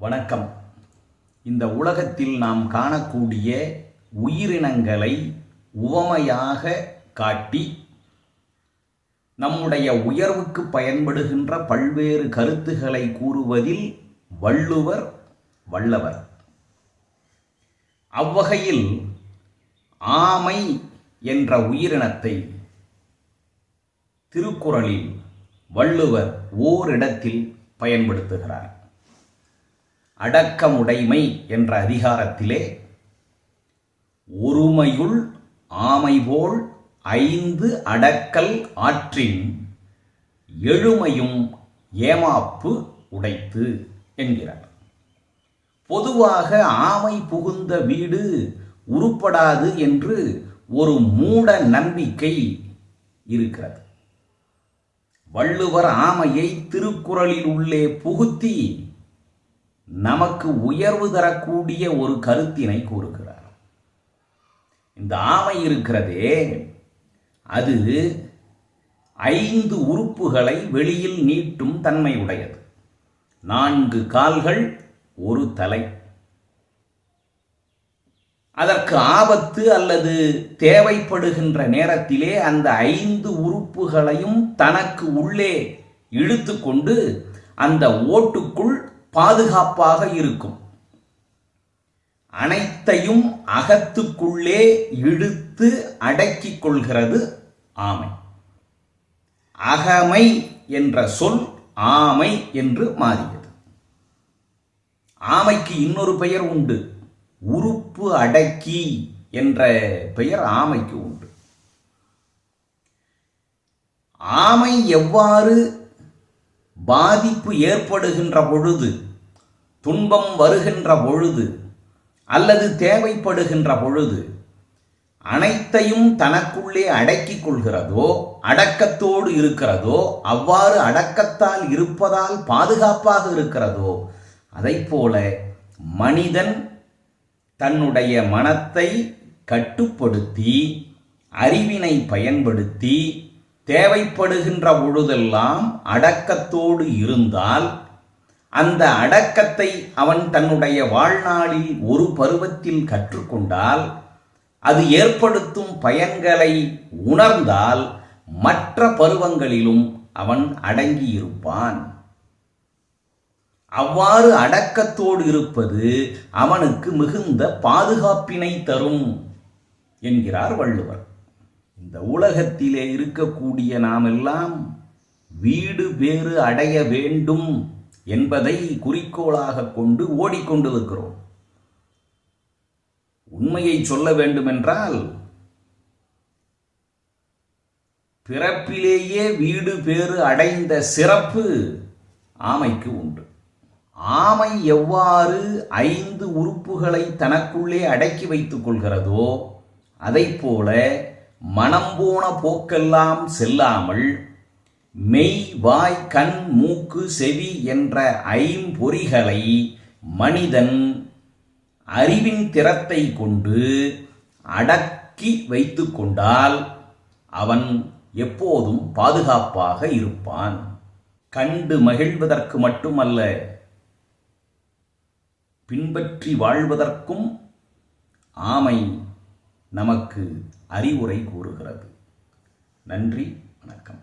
வணக்கம். இந்த உலகத்தில் நாம் காணக்கூடிய உயிரினங்களை உவமையாக காட்டி நம்முடைய உயர்வுக்கு பயன்படுகின்ற பல்வேறு கருத்துக்களை கூறுவதில் வள்ளுவர் வல்லவர். அவ்வகையில் ஆமை என்ற உயிரினத்தை திருக்குறளில் வள்ளுவர் ஓரிடத்தில் பயன்படுத்துகிறார். அடக்கமுடைமை என்ற அதிகாரத்திலே ஒருமையுள் ஆமைபோல் ஐந்து அடக்கல் ஆற்றின் எழுமையும் ஏமாப்பு உடைத்து என்கிறார். பொதுவாக ஆமை புகுந்த வீடு உருப்படாது என்று ஒரு மூட நம்பிக்கை இருக்கிறது. வள்ளுவர் ஆமையை திருக்குறளில் உள்ளே புகுத்தி நமக்கு உயர்வு தரக்கூடிய ஒரு கருத்தினை கூறுகிறார். இந்த ஆமை இருக்கிறதே அது ஐந்து உறுப்புகளை வெளியில் நீட்டும் தன்மை உடையது. நான்கு கால்கள் ஒரு தலை. அதற்கு ஆபத்து அல்லது தேவைப்படுகின்ற நேரத்திலே அந்த ஐந்து உறுப்புகளையும் தனக்கு உள்ளே இழுத்துக்கொண்டு அந்த ஓட்டுக்குள் பாதுகாப்பாக இருக்கும். அனைத்தையும் அகத்துக்குள்ளே இழுத்து அடக்கிக் கொள்கிறது ஆமை. அகமை என்ற சொல் ஆமை என்று மாறியது. ஆமைக்கு இன்னொரு பெயர் உண்டு. உறுப்பு அடக்கி என்ற பெயர் ஆமைக்கு உண்டு. ஆமை எவ்வாறு பாதிப்பு ஏற்படுகின்ற பொழுது துன்பம் வருகின்ற பொழுது அல்லது தேவைப்படுகின்ற பொழுது அனைத்தையும் தனக்குள்ளே அடக்கிக் கொள்கிறதோ அடக்கத்தோடு இருக்கிறதோ அவ்வாறு அடக்கத்தால் இருப்பதால் பாதுகாப்பாக இருக்கிறதோ அதை போல மனிதன் தன்னுடைய மனத்தை கட்டுப்படுத்தி அறிவினை பயன்படுத்தி தேவைப்படுகின்ற பொழுதெல்லாம் அடக்கத்தோடு இருந்தால் அந்த அடக்கத்தை அவன் தன்னுடைய வாழ்நாளில் ஒரு பருவத்தில் கற்றுக்கொண்டால் அது ஏற்படுத்தும் பயன்களை உணர்ந்தால் மற்ற பருவங்களிலும் அவன் அடங்கியிருப்பான். அவ்வாறு அடக்கத்தோடு இருப்பது அவனுக்கு மிகுந்த பாதுகாப்பினை தரும் என்கிறார் வள்ளுவர். இந்த உலகத்திலே இருக்கக்கூடிய நாமெல்லாம் வீடு வேறு அடைய வேண்டும். என்பதை குறிக்கோளாக கொண்டு ஓடிக்கொண்டிருக்கிறோம். உண்மையை சொல்ல வேண்டுமென்றால் பிறப்பிலேயே வீடு பேறு அடைந்த சிறப்பு ஆமைக்கு உண்டு. ஆமை எவ்வாறு ஐந்து உறுப்புகளை தனக்குள்ளே அடக்கி வைத்துக் கொள்கிறதோ அதை போல மனம் போன போக்கெல்லாம் செல்லாமல் மெய் வாய் கண் மூக்கு செவி என்ற ஐம்பொறிகளை மனிதன் அறிவின் திறத்தை கொண்டு அடக்கி வைத்து கொண்டால் அவன் எப்போதும் பாதுகாப்பாக இருப்பான். கண்டு மகிழ்வதற்கு மட்டுமல்ல பின்பற்றி வாழ்வதற்கும் ஆமை நமக்கு அறிவுரை கூறுகிறது. நன்றி வணக்கம்.